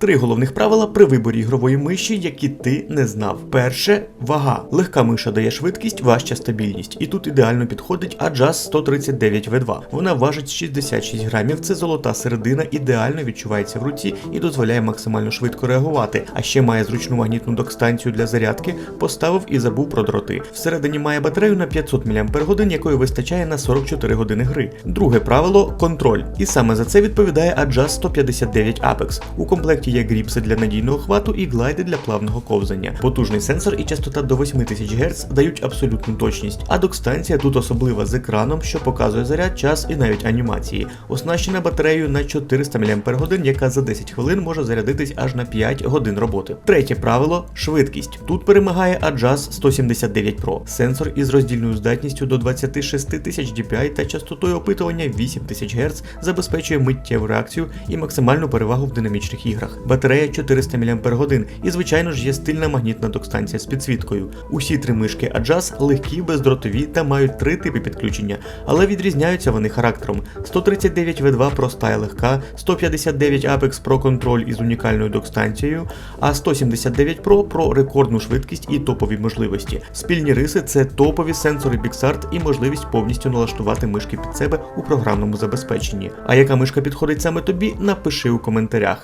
Три головних правила при виборі ігрової миші, які ти не знав. Перше вага. Легка миша дає швидкість, важча стабільність. І тут ідеально підходить Adjust 139 V2. Вона важить 66 грамів. Це золота середина, ідеально відчувається в руці і дозволяє максимально швидко реагувати. А ще має зручну магнітну док-станцію для зарядки, поставив і забув про дроти. Всередині має батарею на 500 мАч, якої вистачає на 44 години гри. Друге правило контроль. І саме за це відповідає Adjust 159 Apex. У комплекті є гріпси для надійного хвату і глайди для плавного ковзання. Потужний сенсор і частота до 8000 Гц дають абсолютну точність. А док-станція тут особлива з екраном, що показує заряд, час і навіть анімації. Оснащена батареєю на 400 мАч, яка за 10 хвилин може зарядитись аж на 5 годин роботи. Третє правило швидкість. Тут перемагає Adjust 179 Pro. Сенсор із роздільною здатністю до 26 тисяч DPI та частотою опитування 8000 Гц забезпечує миттєву реакцію і максимальну перевагу в динамічних іграх. Батарея 400 мАч і, звичайно ж, є стильна магнітна док-станція з підсвіткою. Усі три мишки Adjust легкі, бездротові та мають три типи підключення, але відрізняються вони характером. 139 V2 проста і легка, 159 Apex Pro контроль із унікальною док-станцією, а 179 Pro про рекордну швидкість і топові можливості. Спільні риси це топові сенсори PixArt і можливість повністю налаштувати мишки під себе у програмному забезпеченні. А яка мишка підходить саме тобі, напиши у коментарях.